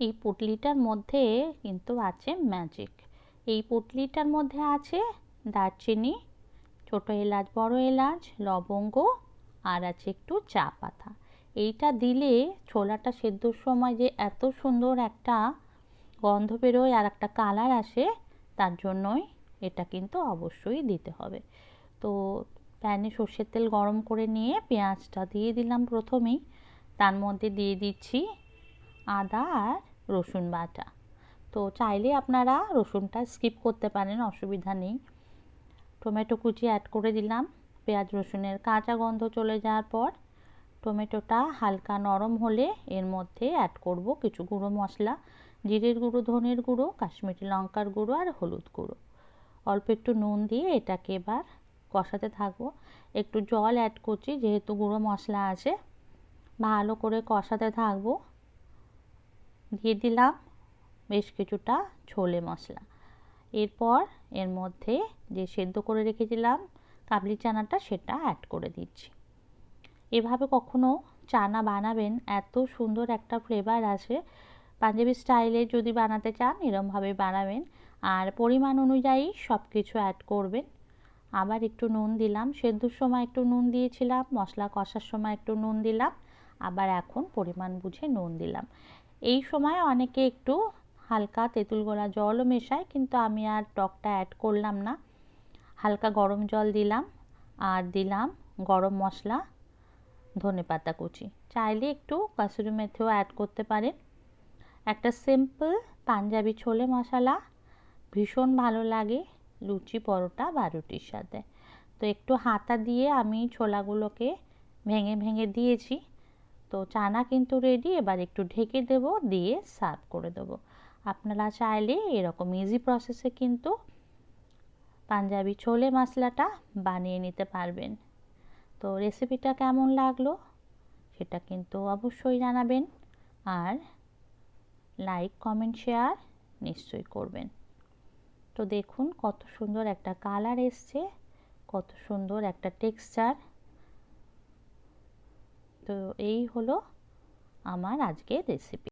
এই পুটলিটার মধ্যে কিন্তু আছে ম্যাজিক এই পুটলিটার মধ্যে আছে দারচিনি, ছোটো এলাচ, বড় এলাচ, লবঙ্গ, আর আছে একটু চা পাতা। এইটা দিলে ছোলাটা সেদ্ধর সময় যে এত সুন্দর একটা গন্ধ বেরোয় আর একটা কালার আসে, তার জন্যই এটা কিন্তু অবশ্যই দিতে হবে। তো প্যানে সর্ষের তেল গরম করে নিয়ে পেঁয়াজটা দিয়ে দিলাম প্রথমেই। তার মধ্যে দিয়ে দিচ্ছি আদা আর রসুন বাটা। তো চাইলে আপনারা রসুনটা স্কিপ করতে পারেন, অসুবিধা নেই। টমেটো কুচি অ্যাড করে দিলাম। পেঁয়াজ রসুনের কাঁচা গন্ধ চলে যাওয়ার পর টমেটোটা হালকা নরম হলে এর মধ্যে অ্যাড করব কিছু গুঁড়ো মশলা, জিরের গুঁড়ো, ধনের গুঁড়ো, কাশ্মীরি লঙ্কার গুঁড়ো আর হলুদ গুঁড়ো। অল্প একটু নুন দিয়ে এটাকে এবার কষাতে থাকব। একটু জল অ্যাড করছি, যেহেতু গুঁড়ো মশলা আছে। ভালো করে কষাতে থাকব। দিয়ে দিলাম, বেশ কিছুটা ছোলে মশলা। এরপর এর মধ্যে যে সেদ্ধ করে রেখেছিলাম, কাবলি চানাটা সেটা অ্যাড করে দিচ্ছি। এভাবে কখনো চানা বানাবেন, এত সুন্দর একটা ফ্লেভার আসে। পাঞ্জাবি স্টাইলে যদি বানাতে চান, এরমভাবে বানাবেন। আর পরিমাণ অনুযায়ী সব কিছু অ্যাড করবেন। আবার একটু নুন দিলাম, সেদ্ধর সময় একটু নুন দিয়েছিলাম, মশলা কষার সময় একটু নুন দিলাম। আবার এখন পরিমাণ বুঝে নুন দিলাম। এই সময় অনেকে একটু হালকা তেঁতুল গোলা জলও মেশায়, কিন্তু আমি আর টকটা অ্যাড করলাম না। হালকা গরম জল দিলাম আর দিলাম গরম মশলা, ধনে পাতা কুচি। চাইলে একটু কাসুরি মেথিও অ্যাড করতে পারেন। একটা সিম্পল পাঞ্জাবি ছোলে মশলা, ভীষণ ভালো লাগে লুচি, পরোটা বা রুটির সাথে। তো একটু হাতা দিয়ে আমি ছোলাগুলোকে ভেঙে ভেঙে দিয়েছি। তো চানা কিন্তু রেডি এবার একটু ঢেকে দেব, দিয়ে সার্ভ করে দেব। আপনারা চাইলে এরকম ইজি প্রসেসে কিন্তু পাঞ্জাবি ছোলে মশলাটা বানিয়ে নিতে পারবেন। তো রেসিপিটা কেমন লাগল? সেটা কিন্তু অবশ্যই জানাবেন আর লাইক কমেন্ট শেয়ার নিশ্চয়ই করবেন। তো দেখুন কত সুন্দর একটা কালার এসছে, কত সুন্দর একটা টেক্সচার তো এই হলো আমার আজকের রেসিপি